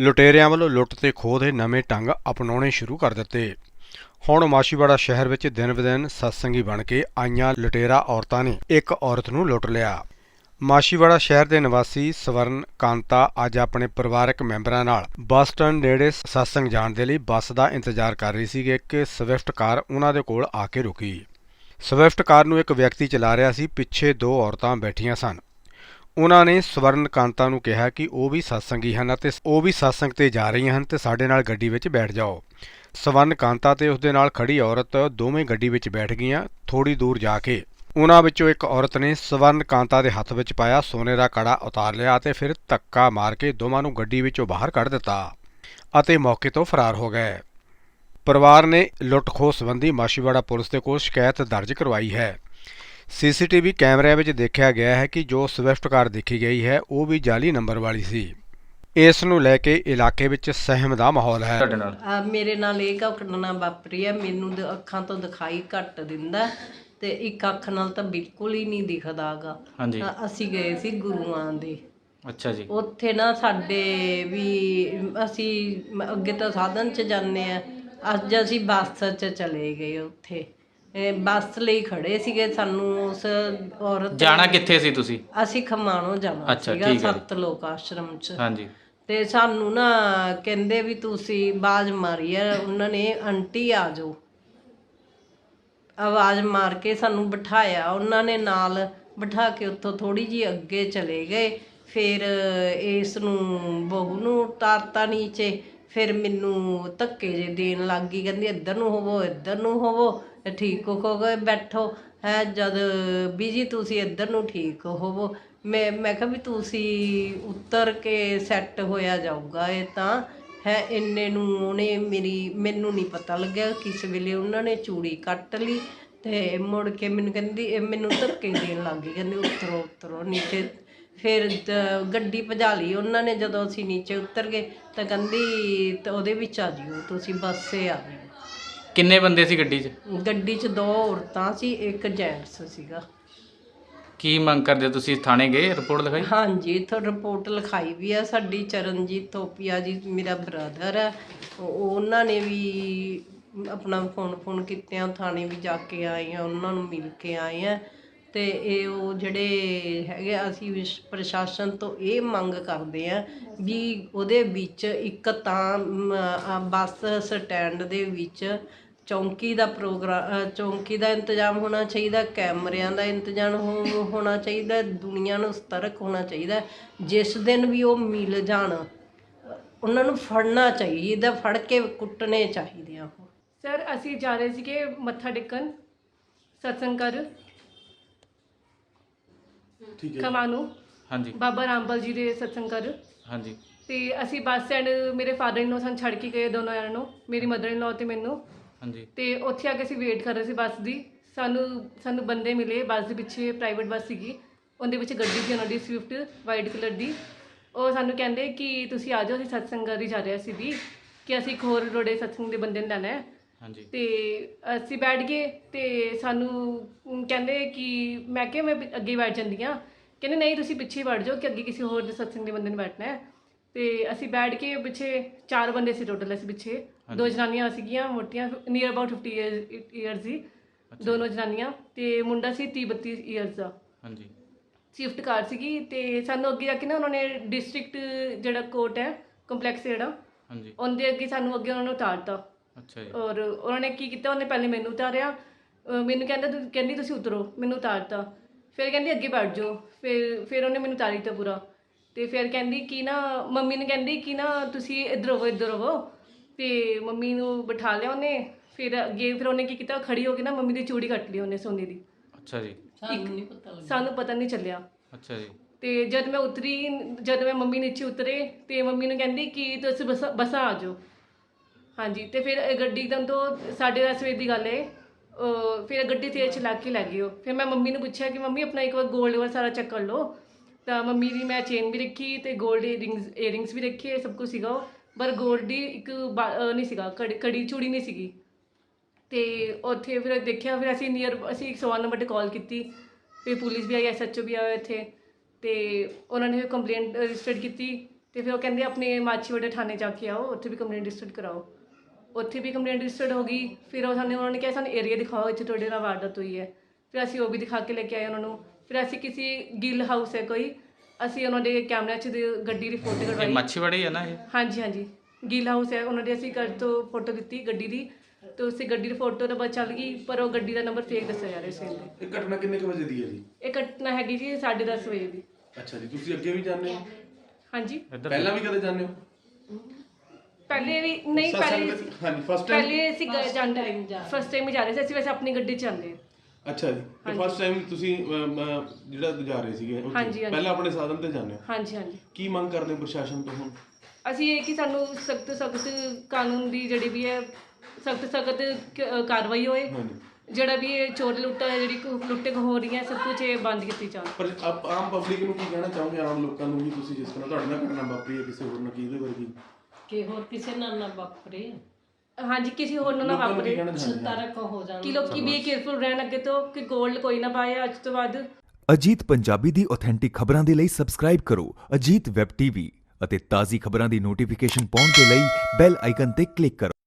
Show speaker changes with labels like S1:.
S1: ਲੁਟੇਰਿਆਂ ਵੱਲੋਂ ਲੁੱਟ ਤੇ ਖੋਹ ਦੇ ਨਵੇਂ ਢੰਗ ਅਪਣਾਉਣੇ ਸ਼ੁਰੂ ਕਰ ਦਿੱਤੇ। ਹੁਣ ਮਾਸ਼ੀਵਾੜਾ ਸ਼ਹਿਰ ਵਿੱਚ ਦਿਨ-ਬਦਿਨ ਸਤਸੰਗੀ ਬਣ ਕੇ ਆਈਆਂ ਲੁਟੇਰਾ ਔਰਤਾਂ ਨੇ ਇੱਕ ਔਰਤ ਨੂੰ ਲੁੱਟ ਲਿਆ। ਮਾਸ਼ੀਵਾੜਾ ਸ਼ਹਿਰ ਦੇ ਨਿਵਾਸੀ ਸਵਰਨ ਕਾਂਤਾ ਅੱਜ ਆਪਣੇ ਪਰਿਵਾਰਕ ਮੈਂਬਰਾਂ ਨਾਲ ਬੱਸ ਸਟੈਂਡ ਨੇੜੇ ਸਤਸੰਗ ਜਾਣ ਦੇ ਲਈ ਬੱਸ ਦਾ ਇੰਤਜ਼ਾਰ ਕਰ ਰਹੀ ਸੀ ਕਿ ਸਵਿਫਟ ਕਾਰ ਉਹਨਾਂ ਦੇ ਕੋਲ ਆ ਕੇ ਰੁਕੀ। ਸਵਿਫਟ ਕਾਰ ਨੂੰ ਇੱਕ ਵਿਅਕਤੀ ਚਲਾ ਰਿਹਾ ਸੀ, ਪਿੱਛੇ ਦੋ ਔਰਤਾਂ ਬੈਠੀਆਂ ਸਨ। ਉਹਨਾਂ ਨੇ ਸਵਰਨ ਕਾਂਤਾ ਨੂੰ ਕਿਹਾ ਕਿ ਉਹ ਵੀ ਸਤਸੰਗੀ ਹਨ ਅਤੇ ਉਹ ਵੀ ਸਤਸੰਗ ਤੇ ਜਾ ਰਹੀਆਂ ਹਨ ਤੇ ਸਾਡੇ ਨਾਲ ਗੱਡੀ ਵਿੱਚ ਬੈਠ ਜਾਓ। ਸਵਰਨ ਕਾਂਤਾ ਤੇ ਉਸਦੇ ਨਾਲ ਖੜੀ ਔਰਤ ਦੋਵੇਂ ਗੱਡੀ ਵਿੱਚ ਬੈਠ ਗਈਆਂ ਥੋੜੀ ਦੂਰ ਜਾ ਕੇ। ਉਹਨਾਂ ਵਿੱਚੋਂ ਇੱਕ ਔਰਤ ਨੇ ਸਵਰਨ ਕਾਂਤਾ ਦੇ ਹੱਥ ਵਿੱਚ ਪਾਇਆ ਸੋਨੇ ਦਾ ਕੜਾ ਉਤਾਰ ਲਿਆ ਅਤੇ ਫਿਰ ਧੱਕਾ ਮਾਰ ਕੇ ਦੋਵਾਂ ਨੂੰ ਗੱਡੀ ਵਿੱਚੋਂ ਬਾਹਰ ਕੱਢ ਦਿੱਤਾ ਅਤੇ ਮੌਕੇ ਤੋਂ ਫਰਾਰ ਹੋ ਗਏ। ਪਰਿਵਾਰ ਨੇ ਲੁੱਟ ਖੋਹ ਸੰਬੰਧੀ ਮਾਸ਼ੀਵਾੜਾ ਪੁਲਿਸ ਦੇ ਕੋਲ ਸ਼ਿਕਾਇਤ ਦਰਜ ਕਰਵਾਈ ਹੈ। ਸੀਸੀਟੀਵੀ ਕੈਮਰਿਆਂ ਵਿੱਚ ਦੇਖਿਆ ਗਿਆ ਹੈ ਕਿ ਜੋ ਸਵਿਫਟ ਕਾਰ ਦੇਖੀ ਗਈ ਹੈ ਉਹ ਵੀ ਜਾਲੀ ਨੰਬਰ ਵਾਲੀ ਸੀ। ਇਸ ਨੂੰ ਲੈ ਕੇ ਇਲਾਕੇ ਵਿੱਚ ਸਹਿਮ ਦਾ ਮਾਹੌਲ ਹੈ।
S2: ਤੁਹਾਡੇ ਨਾਲ?
S3: ਆ ਮੇਰੇ ਨਾਲ ਇਹ ਘਟਨਾ ਵਾਪਰੀ ਹੈ ਮੈਨੂੰ ਦ- ਅੱਖਾਂ ਤੋਂ ਦਿਖਾਈ ਘੱਟ ਦਿੰਦਾ ਤੇ ਇੱਕ ਅੱਖ ਨਾਲ ਤਾਂ ਬਿਲਕੁਲ ਹੀ ਨਹੀਂ ਦਿਖਦਾਗਾ
S2: ਹਾਂਜੀ।
S3: ਅਸੀਂ ਗਏ ਸੀ ਗੁਰੂਆਂ ਦੇ।
S2: ਅੱਛਾ ਜੀ।
S3: ਉੱਥੇ ਨਾ ਸਾਡੇ ਵੀ ਅਸੀਂ ਮ- ਅੱਗੇ ਤਾਂ ਸਾਧਨ 'ਚ ਜਾਂਦੇ ਆ ਅੱਜ ਅਸੀਂ ਬੱਸ 'ਚ ਚਲੇ ਗਏ ਉੱਥੇ। ਇਹ ਬੱਸ ਲਈ ਖੜੇ ਸੀਗੇ ਸਾਨੂੰ ਉਸ ਔਰਤ
S2: ਜਾਣਾ ਕਿੱਥੇ ਸੀ ਤੁਸੀਂ?
S3: ਅਸੀਂ ਖਮਾਣੋ ਜਾਣਾ
S2: ਅੱਛਾ,
S3: ਸੀਗਾ
S2: ਠੀਕ ਹੈ। ਜੀ।
S3: ਸੱਤ ਲੋਕ ਆਸ਼ਰਮ 'ਚ।
S2: ਹਾਂਜੀ।
S3: ਤੇ ਸਾਨੂੰ ਨਾ ਕਹਿੰਦੇ ਵੀ ਤੁਸੀਂ ਬਾਜ਼ ਮਾਰੀ ਆ ਉਹਨਾਂ ਨੇ ਆਂਟੀ ਆ ਜਾਓ। ਆਵਾਜ਼ ਮਾਰ ਕੇ ਸਾਨੂੰ ਬਿਠਾਇਆ। ਉਹਨਾਂ ਨੇ ਨਾਲ ਬਿਠਾ ਕੇ ਉੱਥੋਂ ਥੋੜੀ ਜੀ ਅੱਗੇ ਚਲੇ ਗਏ। ਫਿਰ ਇਸ ਨੂੰ ਬਹੂ ਨੂੰ ਉਤਾਰਤਾ ਨੀਚੇ। ਫਿਰ ਮੈਨੂੰ ਧੱਕੇ ਜੇ ਦੇਣ ਲੱਗ ਗਈ। ਕਹਿੰਦੀ ਇੱਧਰ ਨੂੰ ਹੋਵੋ ਇੱਧਰ ਨੂੰ ਹੋਵੋ। ਠੀਕ ਹੋ ਗਏ ਬੈਠੋ। ਹੈ, ਜਦ ਬੀਜੀ ਤੁਸੀਂ ਇੱਧਰ ਨੂੰ ਠੀਕ ਹੋਵੋ। ਮੈਂ ਮੈਂ ਕਿਹਾ ਵੀ ਤੁਸੀਂ ਉੱਤਰ ਕੇ ਸੈੱਟ ਹੋਇਆ ਜਾਊਗਾ ਇਹ ਤਾਂ। ਹੈ, ਇੰਨੇ ਨੂੰ ਉਹਨੇ ਮੇਰੀ, ਮੈਨੂੰ ਨਹੀਂ ਪਤਾ ਲੱਗਿਆ। ਕਿਸ ਵੇਲੇ ਉਹਨਾਂ ਨੇ ਚੂੜੀ ਕੱਟ ਲਈ ਤੇ ਮੁੜ ਕੇ ਮੈਨੂੰ ਕਹਿੰਦੀ, ਇਹ ਮੈਨੂੰ ਧੱਕੇ ਦੇਣ ਲੱਗ ਗਈ। ਕਹਿੰਦੀ, ਉਤਰੋ ਉਤਰੋ। ਨੀਚੇ ਫਿਰ ਗੱਡੀ ਭਜਾ ਲਈ ਉਹਨਾਂ ਨੇ ਜਦੋਂ ਅਸੀਂ ਨੀਚੇ ਉਤਰ ਗਏ। ਤਾਂ ਕਹਿੰਦੀ, ਤਾਂ ਉਹਦੇ ਵਿੱਚ ਆ ਜਿਓ, ਤੁਸੀਂ ਬੱਸੇ ਆ ਜਿਓ
S2: ਕਿੰਨੇ ਬੰਦੇ ਸੀ ਗੱਡੀ 'ਚ?
S3: ਗੱਡੀ 'ਚ ਦੋ ਔਰਤਾਂ ਸੀ ਇੱਕ ਜੈਂਟਸ ਸੀਗਾ।
S2: ਕੀ ਮੰਗ ਕਰਦੇ ਹੋ ਤੁਸੀਂ? ਥਾਣੇ ਗਏ ਰਿਪੋਰਟ ਲਿਖਾਈ?
S3: ਹਾਂਜੀ ਇੱਥੋਂ ਰਿਪੋਰਟ ਲਿਖਾਈ ਵੀ ਆ ਸਾਡੀ ਚਰਨਜੀਤ ਥੋਪੀਆ ਜੀ ਮੇਰਾ ਬ੍ਰਦਰ ਹੈ ਉਹ- ਉਹਨਾਂ ਨੇ ਵੀ ਆਪਣਾ ਫੋਨ ਫੋਨ ਕੀਤਿਆਂ ਥਾਣੇ ਵੀ ਜਾ ਕੇ ਆਏ ਆ ਉਹਨਾਂ ਨੂੰ ਮਿਲ ਕੇ ਆਏ ਆ। ਤੇ ਇਹ ਉਹ ਜਿਹੜੇ ਹੈਗੇ ਆ, ਅਸੀਂ ਵਿਸ਼- ਪ੍ਰਸ਼ਾਸਨ ਤੋਂ ਇਹ ਮੰਗ ਕਰਦੇ ਆ ਵੀ ਉਹਦੇ ਵਿੱਚ ਇੱਕ ਤਾਂ ਮ, ਆ, ਬੱਸ ਸਟੈਂਡ ਦੇ ਵਿੱਚ ਚੌਂਕੀ ਦਾ ਪ੍ਰੋਗਰਾਮ ਚੌਂਕੀ ਦਾ ਇੰਤਜ਼ਾਮ ਹੋਣਾ ਚਾਹੀਦਾ ਕੈਮਰਿਆਂ ਦਾ ਇੰਤਜ਼ਾਮ ਹੋ- ਹੋਣਾ ਚਾਹੀਦਾ ਦੁਨੀਆ ਨੂੰ ਸਤਰਕ ਹੋਣਾ ਚਾਹੀਦਾ ਜਿਸ ਦਿਨ ਵੀ ਉਹ ਮਿਲ ਜਾਣ ਉਹਨਾਂ ਨੂੰ ਫੜਨਾ ਚਾਹੀਦਾ ਫੜ ਕੇ ਕੁੱਟਣੇ ਚਾਹੀਦੇ ਆ ਉਹ।
S4: ਸਰ ਅਸੀਂ ਜਾ ਰਹੇ ਸੀਗੇ ਮੱਥਾ ਟੇਕਣ। ਸਤਸੰਗ ਕਰ। ਠੀਕ ਹੈ ਖਮਾਨੂ
S2: ਹਾਂਜੀ।
S4: ਬਾਬਾ ਰਾਮਪਾਲ ਜੀ ਦੇ ਸਤਸੰਗ ਕਰ।
S2: ਹਾਂਜੀ।
S4: ਤੇ ਅਸੀਂ ਬੱਸ ਸਟੈਂਡ ਮੇਰੇ ਫਾਦਰ ਇਨ ਲੋ ਸਾਨੂੰ ਛੱਡ ਕੇ ਗਏ ਦੋਨੋਂ ਜਣਿਆਂ ਨੂੰ ਮੇਰੀ ਮਦਰ ਇਨ ਲੋ ਤੇ ਮੈਨੂੰ।
S2: ਹਾਂਜੀ।
S4: ਤੇ ਉੱਥੇ ਆ ਕੇ ਅਸੀਂ ਵੇਟ ਕਰ ਰਹੇ ਸੀ ਬੱਸ ਦੀ। ਸਾਨੂੰ ਸਾਨੂੰ ਬੰਦੇ ਮਿਲੇ ਬੱਸ ਦੇ ਪਿੱਛੇ ਪ੍ਰਾਈਵੇਟ ਬੱਸ ਸੀਗੀ। ਉਹਦੇ ਵਿੱਚ ਗੱਡੀ ਸੀ ਉਹਨਾਂ ਦੀ ਸਵਿਫਟ ਵਾਈਟ ਕਲਰ ਦੀ। ਉਹ ਸਾਨੂੰ ਕਹਿੰਦੇ ਕਿ ਤੁਸੀਂ ਆ ਜਾਓ ਅਸੀਂ ਸਤਸੰਗ ਕਰੀ ਜਾ ਰਹੇ ਸੀ ਵੀ ਕਿ ਅਸੀਂ ਇੱਕ ਹੋਰ ਰੋੜੇ ਸਤਸੰਗ ਦੇ ਬੰਦੇ ਨੂੰ ਲੈਣਾ ਹੈ।
S2: ਹਾਂਜੀ।
S4: ਤੇ ਅਸੀਂ ਬੈਠ ਗਏ ਤੇ ਸਾਨੂੰ ਕਹਿੰਦੇ ਕਿ ਮੈਂ ਕਿਹਾ ਮੈਂ ਪਿ- ਅੱਗੇ ਹੀ ਬੈਠ ਜਾਂਦੀ ਹਾਂ। ਕਹਿੰਦੇ ਨਹੀਂ ਤੁਸੀਂ ਪਿੱਛੇ ਹੀ ਬੈਠ ਜਾਓ ਕਿ ਅੱਗੇ ਕਿਸੇ ਹੋਰ ਦੇ ਸਤਸੰਗ ਦੇ ਬੰਦੇ ਨੇ ਬੈਠਣਾ ਹੈ। ਤੇ ਅਸੀਂ ਬੈਠ ਕੇ ਪਿੱਛੇ ਚਾਰ ਬੰਦੇ ਸੀ ਟੋਟਲ ਅਸੀਂ ਪਿੱਛੇ। ਦੋ ਜਨਾਨੀਆਂ ਸੀਗੀਆਂ ਮੋਟੀਆਂ ਨੀਅਰ ਅਬਾਊਟ 50 ਇਅਰਸ ਸੀ। ਦੋਨੋਂ ਜਨਾਨੀਆਂ ਤੇ ਮੁੰਡਾ ਸੀ 30 32 ਇਅਰਸ ਦਾ।
S2: ਹਾਂਜੀ।
S4: ਸ਼ਿਫਟ ਕਾਰ ਸੀਗੀ ਤੇ ਸਾਨੂੰ ਅੱਗੇ ਜਾ ਕੇ ਨਾ ਉਹਨਾਂ ਨੇ ਡਿਸਟ੍ਰਿਕਟ ਜਿਹੜਾ ਕੋਰਟ ਹੈ ਕੰਪਲੈਕਸ ਜਿਹੜਾ
S2: ਹਾਂਜੀ।
S4: ਉਹਦੇ ਅੱਗੇ ਸਾਨੂੰ ਅੱਗੇ ਉਹਨਾਂ ਨੂੰ ਉਤਾਰਤਾ।
S2: ਅੱਛਾ ਜੀ।
S4: ਔਰ ਉਹਨਾਂ ਨੇ ਕੀ ਕੀਤਾ ਉਹਨੇ ਪਹਿਲੇ ਮੈਨੂੰ ਉਤਾਰਿਆ। ਅਹ ਮੈਨੂੰ ਕਹਿੰਦਾ ਤੂੰ ਕਹਿੰਦੀ ਤੁਸੀਂ ਉਤਰੋ ਮੈਨੂੰ ਉਤਾਰਤਾ। ਫਿਰ ਕਹਿੰਦੀ ਅੱਗੇ ਬੈਠ ਜਾਓ। ਫਿਰ ਫਿਰ ਉਹਨੇ ਮੈਨੂੰ ਉਤਾਰੀ ਤਾ ਪੂਰਾ। ਤੇ ਫਿਰ ਕਹਿੰਦੀ ਕਿ ਨਾ ਮੰਮੀ ਨੇ ਕਹਿੰਦੀ ਕਿ ਨਾ ਤੁਸੀਂ ਇੱਧਰ ਹੋਵੋ ਇੱਧਰ ਹੋਵੋ ਤੇ ਮੰਮੀ ਨੂੰ ਬਿਠਾ ਲਿਆ ਉਹਨੇ ਫਿਰ ਅੱਗੇ ਫਿਰ ਉਹਨੇ ਕੀ ਕੀਤਾ ਖੜੀ ਹੋ ਕੇ ਨਾ ਮੰਮੀ ਦੀ ਚੂੜੀ ਕੱਟ ਲਈ ਉਹਨੇ ਸੋਨੇ ਦੀ।
S2: ਅੱਛਾ ਜੀ।
S4: ਸਾਨੂੰ ਪਤਾ ਨਹੀਂ ਚੱਲਿਆ।
S2: ਅੱਛਾ ਜੀ।
S4: ਤੇ ਜਦ ਮੈਂ ਉਤਰੀ ਜਦ ਮੈਂ ਮੰਮੀ ਨੀਚੇ ਉਤਰੇ ਤੇ ਮੰਮੀ ਨੂੰ ਕਹਿੰਦੀ ਕਿ ਤੁਸੀਂ ਬਸ ਬਸਾਂ ਆ ਜਾਓ। ਹਾਂਜੀ ਤੇ ਫਿਰ ਇਹ ਗੱਡੀ ਇੱਕਦਮ ਤੋਂ ਸਾਡੇ ਦਸ ਵਜੇ ਦੀ ਗੱਲ ਹੈ ਅਹ ਫਿਰ ਗੱਡੀ ਤੇਜ਼ ਚਲਾ ਕੇ ਲੈ ਗਈ ਉਹ। ਫਿਰ ਮੈਂ ਮੰਮੀ ਨੂੰ ਪੁੱਛਿਆ ਕਿ ਮੰਮੀ ਆਪਣਾ ਇੱਕ ਵਾਰ 골ਡ ਵਾਲਾ ਸਾਰਾ ਚੈੱਕ ਕਰ ਲਓ। ਤਾਂ ਮੰਮੀ ਦੀ ਮੈਂ ਚੇਨ ਵੀ ਰੱਖੀ ਤੇ 골ਡ ਇਅਰਿੰਗਸ ਇਅਰਿੰਗਸ ਵੀ ਰੱਖੇ ਸਭ ਕੁਝ ਸੀਗਾ ਉਹ। ਪਰ ਗੋਲਡੀ ਇੱਕ ਬਾ- ਅਹ ਨਹੀਂ ਸੀਗਾ, ਕੜੀ ਕੜੀ ਚੂੜੀ ਨਹੀਂ ਸੀਗੀ। ਤੇ ਉੱਥੇ ਫਿਰ ਦੇਖਿਆ, ਫਿਰ ਅਸੀਂ ਨੀਅਰ ਅਸੀਂ 101 ਨੰਬਰ ਤੇ ਕਾਲ ਕੀਤੀ ਫਿਰ ਪੁਲਿਸ ਵੀ ਆਈ ਐਸਐਚਓ ਵੀ ਆਇਆ ਇੱਥੇ। ਤੇ ਉਹਨਾਂ ਨੇ ਫਿਰ ਕੰਪਲੇਂਟ ਰਜਿਸਟਰ ਕੀਤੀ, ਤੇ ਫਿਰ ਉਹ ਕਹਿੰਦੇ ਆਪਣੇ ਮਾਛੀਵਾੜੇ ਥਾਣੇ ਜਾ ਕੇ ਆਓ, ਉੱਥੇ ਵੀ ਕੰਪਲੇਂਟ ਰਜਿਸਟਰ ਕਰਾਓ। ਉੱਥੇ ਵੀ ਕੰਪਲੇਂਟ ਰਜਿਸਟਰਡ ਹੋ ਗਈ, ਫਿਰ ਉਹ ਸਾਨੂੰ ਉਹਨਾਂ ਨੇ ਕਿਹਾ, ਸਾਨੂੰ ਏਰੀਆ ਦਿਖਾਓ, ਇੱਥੇ ਤੁਹਾਡੇ ਨਾਲ ਵਾਰਦਾਤ ਹੋਈ ਹੈ। ਫਿਰ ਅਸੀਂ ਉਹ ਵੀ ਦਿਖਾ ਕੇ ਲੈ ਕੇ ਆਏ ਉਹਨਾਂ ਨੂੰ। ਫਿਰ ਅਸੀਂ ਕਿਸੇ ਗਿੱਲ ਹਾਊਸ ਹੈ ਕੋਈ ਅਸੀਂ ਉਹਨਾਂ ਦੇ ਕੈਮਰਿਆਂ 'ਚ ਦੀ ਗੱਡੀ ਦੀ ਫੋਟੋ
S2: ਇਹ
S4: ਕਢਵਾਈ।
S2: ਮੱਛੀਵਾੜੀ ਹੈ ਨਾ ਇਹ?
S4: ਹਾਂਜੀ ਹਾਂਜੀ। ਗਿੱਲ ਹਾਊਸ ਹੈ ਉਹਨਾਂ ਦੇ ਅਸੀਂ ਘਰ ਤੋਂ ਫੋਟੋ ਦਿੱਤੀ ਗੱਡੀ ਦੀ। ਤੇ ਉਸੇ ਗੱਡੀ ਦੀ ਫੋਟੋ ਤਾਂ ਬਸ ਚੱਲ ਗਈ ਪਰ ਉਹ ਗੱਡੀ ਦਾ ਨੰਬਰ ਫੇਕ ਦੱਸਿਆ ਜਾ ਰਿਹਾ ਸੀ ਇਹਦੇ।
S5: ਇਹ ਘਟਨਾ ਕਿੰਨੇ ਕੁ ਵਜੇ ਦੀ ਹੈ ਜੀ?
S4: ਇਹ ਘਟਨਾ ਹੈਗੀ ਜੀ 10:30 ਵਜੇ ਦੀ।
S5: ਅੱਛਾ ਜੀ ਤੁਸੀਂ ਅੱਗੇ ਵੀ ਜਾਂਦੇ ਹੋ?
S4: ਹਾਂਜੀ।
S2: ਇੱਧਰ
S5: ਪਹਿਲਾਂ ਵੀ ਕਦੇ ਜਾਂਦੇ ਹੋ?
S4: ਪਹਿਲੇ ਵੀ ਨਹੀਂ ਪਹਿਲੇ
S5: ਹਾਂਜੀ ਫਸਟ ਟਾਈਮ
S4: ਪਹਿਲੇ ਅਸੀਂ ਗਏ ਜਾਂਦੇ ਫਸਟ ਟਾਈਮ ਹੀ ਜਾ ਰਹੇ ਸੀ ਅਸੀਂ ਵੈਸੇ ਆਪਣੀ ਗੱਡੀ 'ਚ ਜਾਂਦੇ ਹਾਂ।
S5: ਅੱਛਾ ਜੀ। ਤੇ ਫਸਟ ਟਾਈਮ ਤੁਸੀਂ ਅਮ, ਅਮ, ਜਿਹੜਾ ਜਾ ਰਹੇ ਸੀਗੇ ਉੱਥੇ,
S4: ਹਾਂਜੀ, ਹਾਂਜੀ।
S5: ਪਹਿਲਾਂ ਆਪਣੇ ਸਾਧਨ ਤੇ ਜਾਂਦੇ ਹੋ?
S4: ਹਾਂਜੀ ਹਾਂਜੀ।
S5: ਕੀ ਮੰਗ ਕਰਦੇ ਹੋ ਪ੍ਰਸ਼ਾਸਨ ਤੋਂ ਹੁਣ?
S4: ਅਸੀਂ ਇਹ ਕਿ ਸਾਨੂੰ ਸਖਤ ਸਖਤ ਕਾਨੂੰਨ ਦੀ ਜਿਹੜੀ ਵੀ ਹੈ ਸਖਤ ਸਖਤ ਕਾਰਵਾਈ ਹੋਏ।
S5: ਹਾਂਜੀ।
S4: ਜਿਹੜਾ ਵੀ ਇਹ ਚੋਰ ਲੁੱਟਾ ਹੈ ਜਿਹੜੀ ਕੁ- ਲੁੱਟੇ ਹੋ ਰਹੀਆਂ ਸਭ ਕੁਝ ਇਹ ਬੰਦ ਕੀਤੀ ਜਾਵੇ।
S5: ਪਰ ਆਪ- ਆਮ ਪਬਲਿਕ ਨੂੰ ਕੀ ਕਹਿਣਾ ਚਾਹੋਗੇ? ਆਮ ਲੋਕਾਂ ਨੂੰ ਵੀ ਤੁਸੀਂ ਜਿਸ ਤਰ੍ਹਾਂ ਤੁਹਾਡੇ ਨਾਲ ਘਟਨਾ ਵਾਪਰੀ ਹੈ ਕਿਸੇ ਹੋਰ ਨਾਲ ਕੀ ਇਹਦੇ ਵਰਗੀ
S3: ਕਿ ਹੋਰ ਕਿਸੇ ਨਾਲ ਨਾ ਵਾਪਰੇ।
S4: ਹਾਂਜੀ ਕਿਸੇ ਹੋਰ ਨੂੰ ਨਾ
S5: ਲੋਕਾਂ ਨੂੰ ਕੀ
S4: ਵਾਪਰੇ
S5: ਕਹਿਣਾ ਚਾਹੁੰਦੇ
S3: ਹੋ? ਜਾਣ।
S4: ਕਿ ਲੋਕੀ ਵੀ ਕੇਅਰਫੁਲ ਰਹਿਣ ਅੱਗੇ ਤੋਂ ਕਿ 골ਡ ਕੋਈ ਨਾ ਪਾਏ ਅੱਜ ਤੋਂ ਬਾਅਦ।
S6: ਅਜੀਤ ਪੰਜਾਬੀ ਦੀ ਆਥੈਂਟਿਕ ਖਬਰਾਂ ਦੇ ਲਈ ਸਬਸਕ੍ਰਾਈਬ ਕਰੋ ਅਜੀਤ ਵੈਬ ਟੀਵੀ ਅਤੇ ਤਾਜ਼ੀ ਖਬਰਾਂ ਦੀ ਨੋਟੀਫਿਕੇਸ਼ਨ ਪਾਉਣ ਦੇ ਲਈ ਬੈਲ ਆਈਕਨ ਤੇ ਕਲਿੱਕ ਕਰੋ।